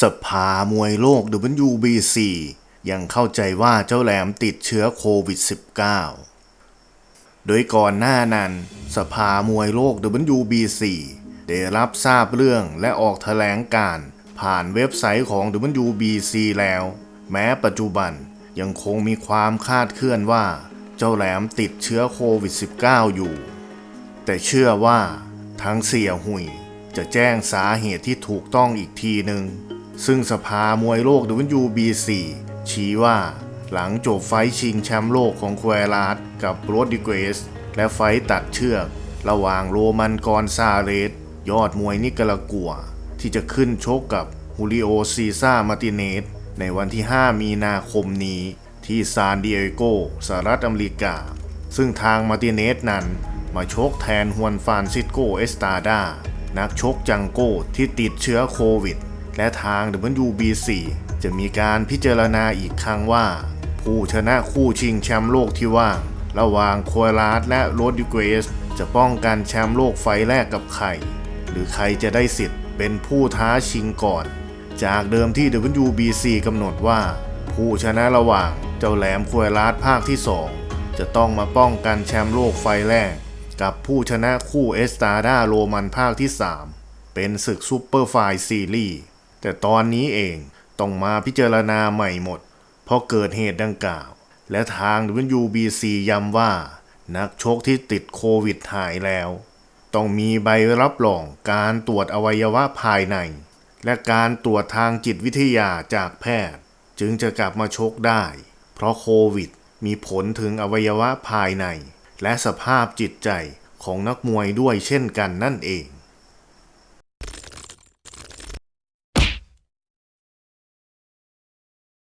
สภามวยโลก WBC ยังเข้าใจว่าเจ้าแหลมติดเชื้อโควิด -19 โดยก่อนหน้านั้น สภามวยโลก WBC ได้รับทราบเรื่องและออกแถลงการ์ผ่านเว็บไซต์ของ WBC แล้ว แม้ปัจจุบันยังคงมีความคาดเคลื่อนว่า เจ้าแหลมติดเชื้อโควิด -19 อยู่ แต่เชื่อว่าทั้งเสียหุยจะแจ้งสาเหตุที่ถูกต้องอีกทีหนึ่ง ซึ่งสภามวยโลก WBC ชี้ว่า หลังจบไฟชิงแชมป์โลกของควลาร์ดกับโรดดิเกรสและไฟตัดเชือก ระหว่างโรมันกอนซาเรส ยอดมวยนิกรากัว ที่จะขึ้นชกกับฮูลิโอซีซ่ามาติเนสในวันที่ 5 มีนาคมนี้ที่ซานดิเอโกสหรัฐอเมริกา ซึ่งทางมาติเนสนั้นมาชกแทนฮวนฟานซิสโกเอสตาดานักชกจังโก้ที่ติดเชื้อโควิด และทาง WBC จะมีการพิจารณาอีกครั้งว่า ผู้ชนะคู่ชิงแชมป์โลกที่ว่าง ระหว่างควลาร์ดและโรดิเกสจะป้องกันแชมป์โลกไฟแรกกับใคร หรือใครจะได้สิทธิ์เป็นผู้ท้าชิงก่อน จากเดิมที่ WBC กำหนดว่า ผู้ชนะระหว่างเจ้าแหลมควลาดภาคที่ 2 จะต้องมาป้องกันแชมป์โลกไฟแรก กับผู้ชนะคู่เอสตาดาโรมันภาคที่ 3 เป็นศึกซูเปอร์ไฟล์ซีรีส์ แต่ตอนนี้เองต้องมาพิจารณาใหม่หมด เพราะเกิดเหตุดังกล่าว และทาง WBC ย้ำว่า นักชกที่ติดโควิดหายแล้ว ต้องมีใบรับรองการตรวจอวัยวะภายใน และการตรวจทางจิตวิทยาจากแพทย์ จึงจะกลับมาชกได้ เพราะโควิดมีผลถึงอวัยวะภายใน และสภาพจิตใจของนักมวยด้วยเช่นกันนั่นเอง